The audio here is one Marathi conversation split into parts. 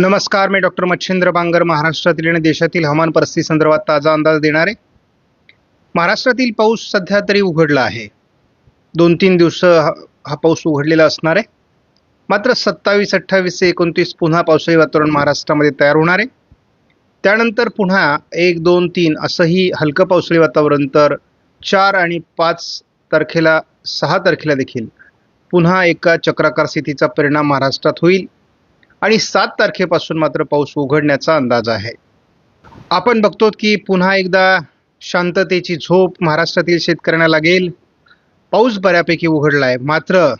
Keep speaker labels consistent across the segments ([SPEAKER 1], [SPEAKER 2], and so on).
[SPEAKER 1] नमस्कार मी डॉक्टर मच्छिंद्र बांगर महाराष्ट्रातील आणि देशातील हवामान परिस्थिती संदर्भात ताजा अंदाज देणार. आहे महाराष्ट्रातील पाऊस सध्या तरी उघडला आहे. दोन तीन दिवस हा हा पाऊस उघडलेला असणार आहे. मात्र सत्तावीस अठ्ठावीस ते एकोणतीस पुन्हा पावसाळी वातावरण महाराष्ट्रामध्ये तयार होणार आहे. त्यानंतर पुन्हा एक दोन तीन असंही हलकं पावसाळी वातावरण तर चार आणि पाच तारखेला सहा तारखेला देखील पुन्हा एका चक्राकार स्थितीचा परिणाम महाराष्ट्रात होईल. आणि सात तारखेपासून मात्र पाऊस उघडण्याचा अंदाज आहे. आपण बघतो की पुन्हा एकदा शांततेची झोप महाराष्ट्रातील शेतकऱ्यांना लागेल. पाऊस बऱ्यापैकी उघडला आहे मात्र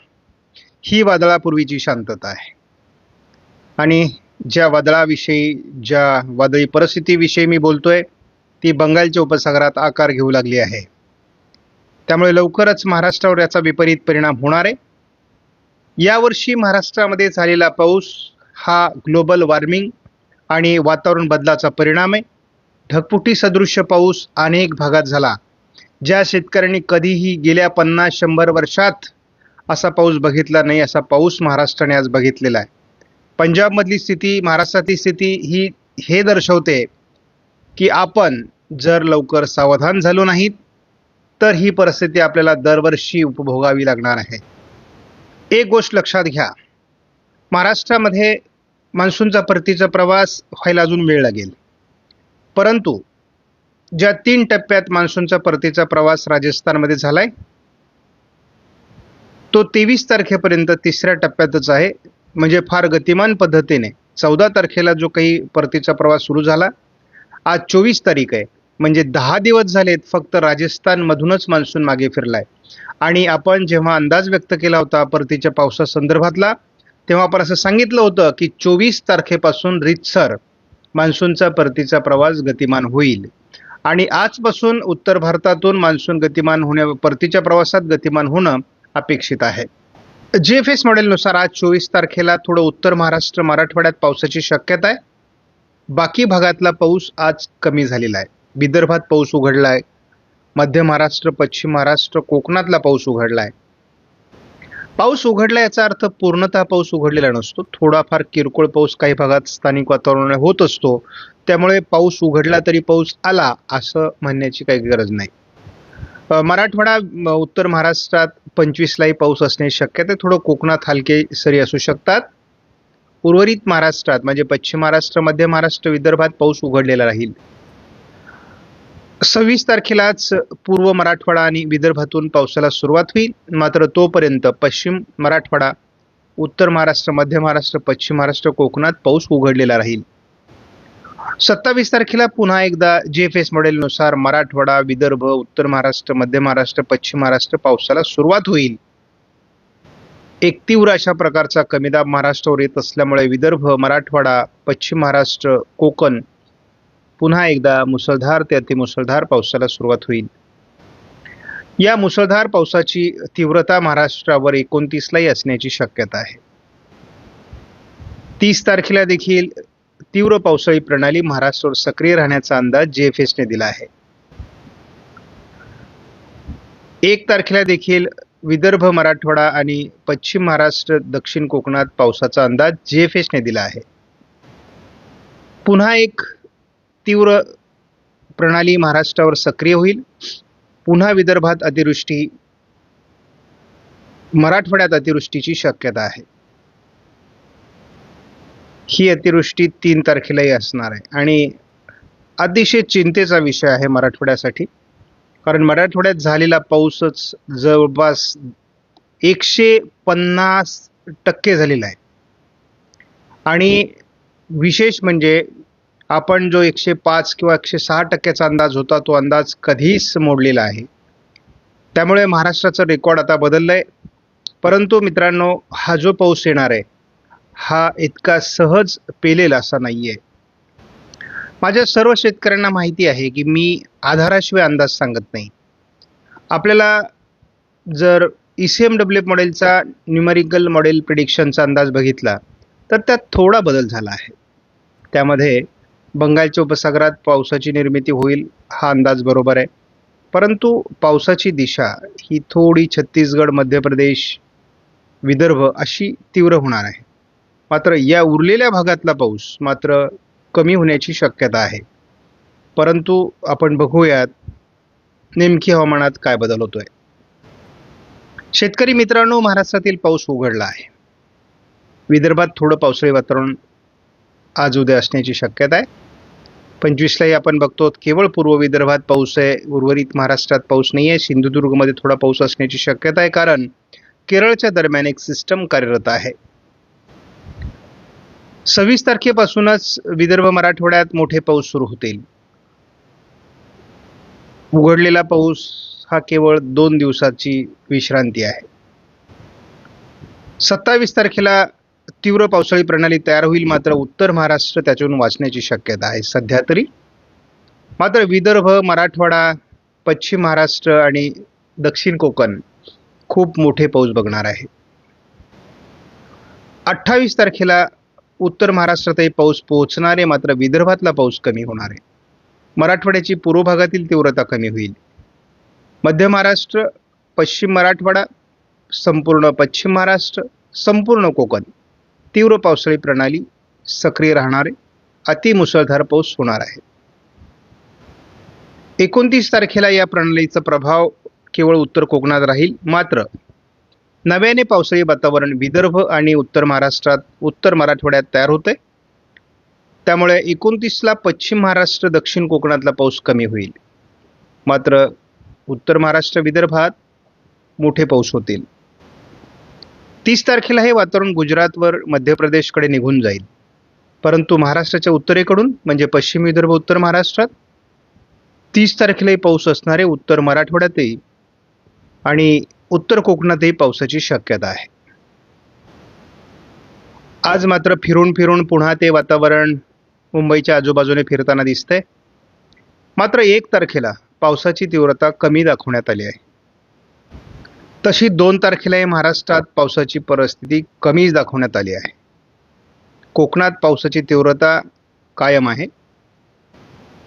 [SPEAKER 1] ही वादळापूर्वीची शांतता आहे. आणि ज्या वादळाविषयी ज्या वादळी परिस्थितीविषयी मी बोलतोय ती बंगालच्या उपसागरात आकार घेऊ लागली आहे. त्यामुळे लवकरच महाराष्ट्रावर याचा विपरीत परिणाम होणार आहे. यावर्षी महाराष्ट्रामध्ये झालेला पाऊस हा ग्लोबल वॉर्मिंग आणि वातावरण बदलाचा परिणाम आहे. ढगपुटी सदृश्य पाऊस अनेक भागात झाला. ज्या शेतकऱ्यांनी कधीही गेल्या पन्नास शंभर वर्षात असा पाऊस बघितला नाही असा पाऊस महाराष्ट्राने आज बघितलेला आहे. पंजाबमधली स्थिती महाराष्ट्रातली स्थिती ही हे दर्शवते की आपण जर लवकर सावधान झालो नाहीत तर ही परिस्थिती आपल्याला दरवर्षी उपभोगावी लागणार आहे. एक गोष्ट लक्षात घ्या. महाराष्ट्रामध्ये मान्सूनचा परतीचा प्रवास व्हायला अजून वेळ लागेल. परंतु ज्या तीन टप्प्यात मान्सूनचा परतीचा प्रवास राजस्थानमध्ये झालाय तो तेवीस तारखेपर्यंत तिसऱ्या टप्प्यातच आहे. म्हणजे फार गतिमान पद्धतीने चौदा तारखेला जो काही परतीचा प्रवास सुरू झाला आज चोवीस तारीख आहे. म्हणजे दहा दिवस झालेत फक्त राजस्थानमधूनच मान्सून मागे फिरलाय. आणि आपण जेव्हा अंदाज व्यक्त केला होता परतीच्या पावसासंदर्भातला तेव्हा आपण असं सांगितलं होतं की चोवीस तारखेपासून रितसर मान्सूनचा परतीचा प्रवास गतिमान होईल. आणि आजपासून उत्तर भारतातून मान्सून गतिमान होण्या परतीच्या प्रवासात गतिमान होणं अपेक्षित आहे. जी एफ एस मॉडेलनुसार आज चोवीस तारखेला थोडं उत्तर महाराष्ट्र मराठवाड्यात पावसाची शक्यता आहे. बाकी भागातला पाऊस आज कमी झालेला आहे. विदर्भात पाऊस उघडला आहे. मध्य महाराष्ट्र पश्चिम महाराष्ट्र कोकणातला पाऊस उघडला आहे. पाऊस उघडला याचा अर्थ पूर्णतः पाऊस उघडलेला नसतो. थोडाफार किरकोळ पाऊस काही भागात स्थानिक वातावरणामुळे होत असतो. त्यामुळे पाऊस उघडला तरी पाऊस आला असं म्हणण्याची काही गरज नाही. मराठवाडा म, उत्तर महाराष्ट्रात पंचवीसलाही पाऊस असण्याची शक्यता. आहे थोडं कोकणात हलके सरी असू शकतात. उर्वरित महाराष्ट्रात म्हणजे पश्चिम महाराष्ट्र मध्य महाराष्ट्र विदर्भात पाऊस उघडलेला राहील. सव्वीस तारखेलाच पूर्व मराठवाडा आणि विदर्भातून पावसाला सुरुवात होईल. मात्र तोपर्यंत पश्चिम मराठवाडा उत्तर महाराष्ट्र मध्य महाराष्ट्र पश्चिम महाराष्ट्र कोकणात पाऊस उघडलेला राहील. सत्तावीस तारखेला पुन्हा एकदा जे एफ एस मॉडेलनुसार मराठवाडा विदर्भ उत्तर महाराष्ट्र मध्य महाराष्ट्र पश्चिम महाराष्ट्र पावसाला सुरुवात होईल. एक तीव्र अशा प्रकारचा कमीदाब महाराष्ट्रावर येत असल्यामुळे विदर्भ मराठवाडा पश्चिम महाराष्ट्र कोकण पुन्हा एकदा मुसळधार ते अतिमुसळधार पावसाला सुरुवात होईल. या मुसळधार पावसाची तीव्रता महाराष्ट्रावर एकोणतीसलाही असण्याची शक्यता आहे. तीस तारखेला देखील तीव्र पावसाळी प्रणाली महाराष्ट्रावर सक्रिय राहण्याचा अंदाज जेएफएसने दिला आहे. एक तारखेला देखील विदर्भ मराठवाडा आणि पश्चिम महाराष्ट्र दक्षिण कोकणात पावसाचा अंदाज जेएफएसने दिला आहे. पुन्हा एक तीव्र प्रणाली महाराष्ट्रावर सक्रिय होईल. पुन्हा विदर्भात अतिवृष्टी मराठवाड्यात अतिवृष्टीची शक्यता आहे. ही अतिवृष्टी तीन तारखेलाही असणार आहे. आणि अतिशय चिंतेचा विषय आहे मराठवाड्यासाठी. कारण मराठवाड्यात झालेला पाऊसच जवळपास एकशे पन्नास टक्के झालेला आहे. आणि विशेष म्हणजे आपण जो एकशे पाच किंवा एकशे सहा टक्क्याचा अंदाज होता तो अंदाज कधीच मोडलेला आहे. त्यामुळे महाराष्ट्राचं रेकॉर्ड आता बदललं आहे परंतु मित्रांनो हा जो पाऊस येणार आहे हा इतका सहज पेलेला असा नाही आहे माझ्या सर्व शेतकऱ्यांना माहिती आहे की मी आधाराशिवाय अंदाज सांगत नाही. आपल्याला जर ई सी एम डब्ल्यू मॉडेलचा न्युमरिकल मॉडेल प्रिडिक्शनचा अंदाज बघितला तर त्यात थोडा बदल झाला आहे. त्यामध्ये बंगालच्या उपसागरात पावसाची निर्मिती होईल हा अंदाज बरोबर आहे. परंतु पावसाची दिशा ही थोडी छत्तीसगड मध्य प्रदेश विदर्भ अशी तीव्र होणार आहे. मात्र या उरलेल्या भागातला पाऊस मात्र कमी होण्याची शक्यता आहे. परंतु आपण बघूयात नेमकी हवामानात काय बदल होतोय. शेतकरी मित्रांनो महाराष्ट्रातील पाऊस उघडला आहे. विदर्भात थोडं पावसाळी वातावरण आज उद्या असण्याची शक्यता आहे पंचवीसलाही आपण बघतो केवळ पूर्व विदर्भात पाऊस आहे उर्वरित महाराष्ट्रात पाऊस नाही आहे सिंधुदुर्गमध्ये थोडा पाऊस असण्याची शक्यता आहे कारण केरळच्या दरम्यान एक सिस्टम कार्यरत आहे. सव्वीस तारखेपासूनच विदर्भ मराठवाड्यात मोठे पाऊस सुरू होतील. उघडलेला पाऊस हा केवळ दोन दिवसाची विश्रांती आहे. सत्तावीस तारखेला तीव्र पावसाळी प्रणाली तयार होईल. मात्र उत्तर महाराष्ट्र त्याच्यातून वाचण्याची शक्यता आहे. सध्या तरी मात्र विदर्भ मराठवाडा पश्चिम महाराष्ट्र आणि दक्षिण कोकण खूप मोठे पाऊस बघणार आहे. अठ्ठावीस तारखेला उत्तर महाराष्ट्रातही पाऊस पोहोचणार आहे. मात्र विदर्भातला पाऊस कमी होणार आहे. मराठवाड्याची पूर्व भागातील तीव्रता कमी होईल. मध्य महाराष्ट्र पश्चिम मराठवाडा संपूर्ण पश्चिम महाराष्ट्र संपूर्ण कोकण तीव्र पावसाळी प्रणाली सक्रिय राहणारे अति अतिमुसळधार पाऊस होणार आहे. एकोणतीस तारखेला या प्रणालीचा प्रभाव केवळ उत्तर कोकणात राहील मात्र नव्याने पावसाळी वातावरण विदर्भ आणि उत्तर महाराष्ट्रात उत्तर मराठवाड्यात तयार होते त्यामुळे एकोणतीसला पश्चिम महाराष्ट्र दक्षिण कोकणातला पाऊस कमी होईल. मात्र उत्तर महाराष्ट्र विदर्भात मोठे पाऊस होतील. तीस तारखेला हे वातावरण गुजरातवर मध्य प्रदेशकडे निघून जाईल. परंतु महाराष्ट्राच्या उत्तरेकडून म्हणजे पश्चिम विदर्भ उत्तर महाराष्ट्रात तीस तारखेलाही पाऊस असणारे उत्तर मराठवाड्यातही आणि उत्तर कोकणातही पावसाची शक्यता आहे. आज मात्र फिरून फिरून पुन्हा ते वातावरण मुंबईच्या आजूबाजूने फिरताना दिसतंय. मात्र एक तारखेला पावसाची तीव्रता कमी दाखवण्यात आली आहे. तशी दोन तारखेलाही महाराष्ट्रात पावसाची परिस्थिती कमीच दाखवण्यात आली आहे. कोकणात पावसाची तीव्रता कायम आहे.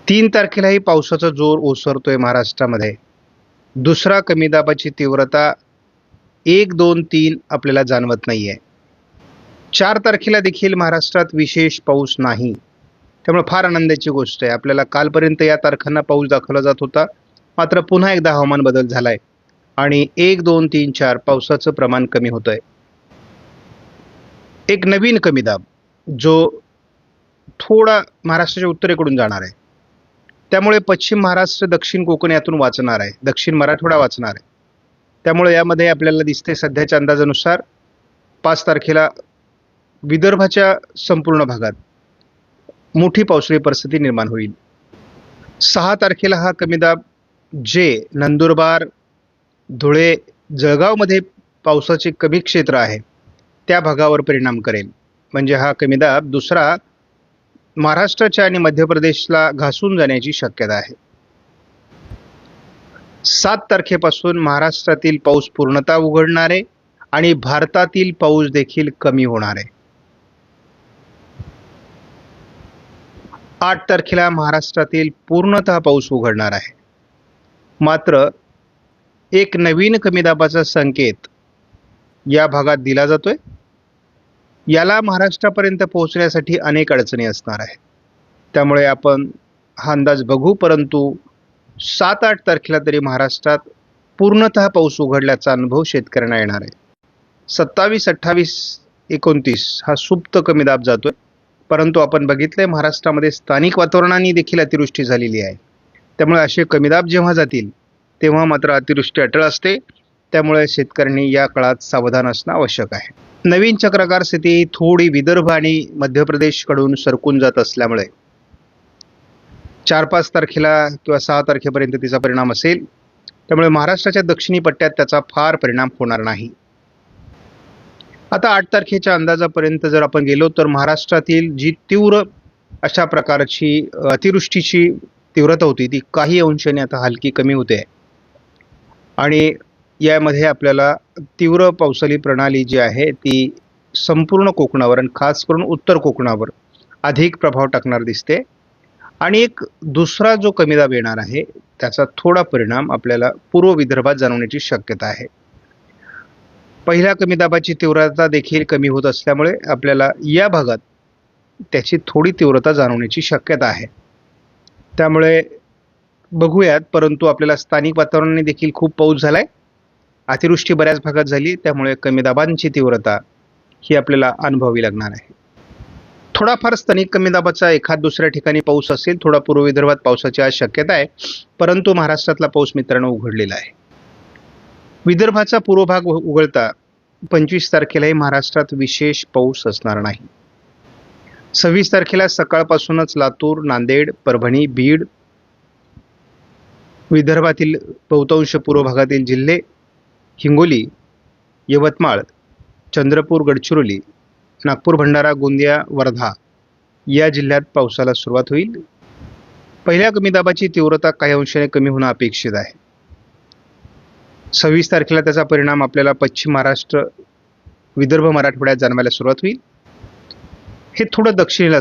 [SPEAKER 1] तीन तारखेलाही पावसाचा जोर ओसरतोय महाराष्ट्रामध्ये. दुसरा कमी दाबाची तीव्रता एक दोन तीन आपल्याला जाणवत नाही आहे चार तारखेला देखील महाराष्ट्रात विशेष पाऊस नाही. त्यामुळे फार आनंदाची गोष्ट आहे. आपल्याला कालपर्यंत या तारखांना पाऊस दाखवला जात होता. मात्र पुन्हा एकदा हवामान बदल झाला आहे आणि एक दोन तीन चार पावसाचं प्रमाण कमी होतंय. आहे एक नवीन कमी दाब जो थोडा महाराष्ट्राच्या उत्तरेकडून जाणार आहे. त्यामुळे पश्चिम महाराष्ट्र दक्षिण कोकण यातून वाचणार आहे. दक्षिण मराठवाडा वाचणार आहे. त्यामुळे यामध्ये आपल्याला दिसते सध्याच्या अंदाजानुसार पाच तारखेला विदर्भाच्या संपूर्ण भागात मोठी पावसाळी परिस्थिती निर्माण होईल. सहा तारखेला हा कमी दाब जे नंदुरबार धुळे जळगावमध्ये पावसाचे कमी क्षेत्र आहे. त्या भागावर परिणाम करेल. म्हणजे हा कमी दाब दुसरा महाराष्ट्राच्या आणि मध्य प्रदेशला घासून जाण्याची शक्यता आहे. सात तारखेपासून महाराष्ट्रातील पाऊस पूर्णतः उघडणार आहे आणि भारतातील पाऊस देखील कमी होणार. आहे आठ तारखेला महाराष्ट्रातील पूर्णतः पाऊस उघडणार आहे. मात्र एक नवीन कमी दाबाचा संकेत या भागात दिला जातोय. याला महाराष्ट्रापर्यंत पोहोचण्यासाठी अनेक अडचणी असणार आहेत. त्यामुळे आपण हा अंदाज बघू परंतु सात आठ तारखेला तरी महाराष्ट्रात पूर्णतः पाऊस उघडल्याचा अनुभव शेतकऱ्यांना येणार आहे. सत्तावीस अठ्ठावीस एकोणतीस हा सुप्त कमी दाब जातोय. परंतु आपण बघितलंय महाराष्ट्रामध्ये स्थानिक वातावरणाने देखील अतिवृष्टी झालेली आहे. त्यामुळे असे कमी दाब जेव्हा जातील तेव्हा मात्र अतिवृष्टी अटळ असते. त्यामुळे शेतकऱ्यांनी या काळात सावधान असणं आवश्यक आहे. नवीन चक्रकार स्थिती थोडी विदर्भ आणि मध्य प्रदेशकडून सरकून जात असल्यामुळे चार पाच तारखेला किंवा सहा तारखेपर्यंत तिचा परिणाम असेल. त्यामुळे महाराष्ट्राच्या दक्षिणी पट्ट्यात त्याचा फार परिणाम होणार नाही. आता आठ तारखेच्या अंदाजापर्यंत जर आपण गेलो तर महाराष्ट्रातील जी तीव्र अशा प्रकारची अतिवृष्टीची तीव्रता होती ती काही अंशाने आता हलकी कमी होते. आणि यामध्ये आपल्याला तीव्र पावसाळी प्रणाली जी आहे ती संपूर्ण कोकणावर आणि खास करून उत्तर कोकणावर अधिक प्रभाव टाकणार दिसते. आणि एक दुसरा जो कमी दाब येणार आहे त्याचा थोडा परिणाम आपल्याला पूर्व विदर्भात जाणवण्याची शक्यता आहे. पहिल्या कमी दाबाची तीव्रता देखील कमी होत असल्यामुळे आपल्याला या भागात त्याची थोडी तीव्रता जाणवण्याची शक्यता आहे. त्यामुळे बघूयात परंतु आपल्याला स्थानिक वातावरणाने देखील खूप पाऊस झालाय. अतिवृष्टी बऱ्याच भागात झाली त्यामुळे कमी दाबांची तीव्रता ही आपल्याला अनुभवावी लागणार आहे. थोडाफार स्थानिक कमी दाबाचा एखाद दुसऱ्या ठिकाणी पाऊस असेल थोडा पूर्व विदर्भात पावसाची आज शक्यता आहे परंतु महाराष्ट्रातला पाऊस मित्रांनो उघडलेला आहे. विदर्भाचा पूर्व भाग उघडता पंचवीस तारखेलाही महाराष्ट्रात विशेष पाऊस असणार नाही. सव्वीस तारखेला सकाळपासूनच लातूर नांदेड परभणी बीड विदर्भातील बहुतांश पूर्व भागातील जिल्हे हिंगोली यवतमाळ चंद्रपूर गडचिरोली नागपूर भंडारा गोंदिया वर्धा या जिल्ह्यात पावसाला सुरुवात होईल. पहिल्या कमी दाबाची तीव्रता काही अंशाने कमी होणं अपेक्षित आहे. सव्वीस तारखेला त्याचा परिणाम आपल्याला पश्चिम महाराष्ट्र विदर्भ मराठवाड्यात जाणवायला सुरुवात होईल. हे थोडं दक्षिणेला